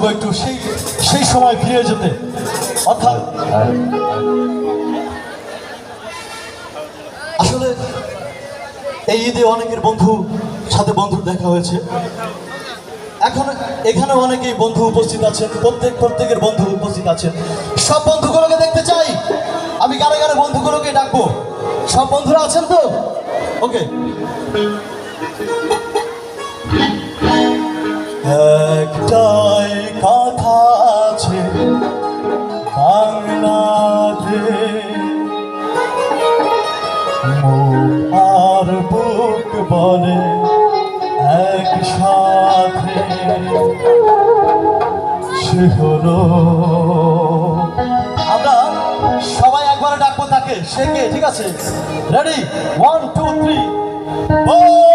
করব একটু, সেই সেই সময় ফিরে যেতে। অর্থাৎ, আসলে এই ঈদে অনেকের বন্ধু, সাথে বন্ধুর দেখা হয়েছে। এখন এখানে অনেকেই বন্ধু উপস্থিত আছেন, প্রত্যেক, প্রত্যেকের বন্ধু উপস্থিত আছেন। সব বন্ধুগুলোকে দেখতে চাই। আমি গানে গানে বন্ধুগুলোকে ডাকবো? সব বন্ধুরা আছেন তো? ওকে। একটাই কথা আছে, বাংলাতে। আর বুক বলে একসাথে। সে হলো। আমরা সবাই একবারে ডাকবো তাকে। সে কে? ঠিক আছে। রেডি ওয়ান টু থ্রি বন্ধু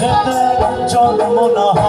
ভেতর জন্ম না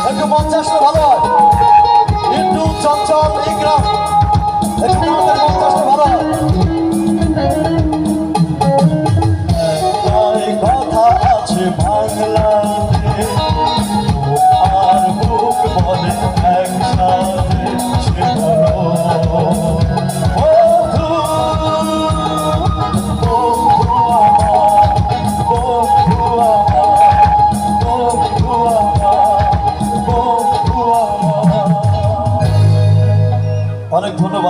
একটু পঞ্চাশটা ভালো একটু চঞ্চল ইংরাম একটু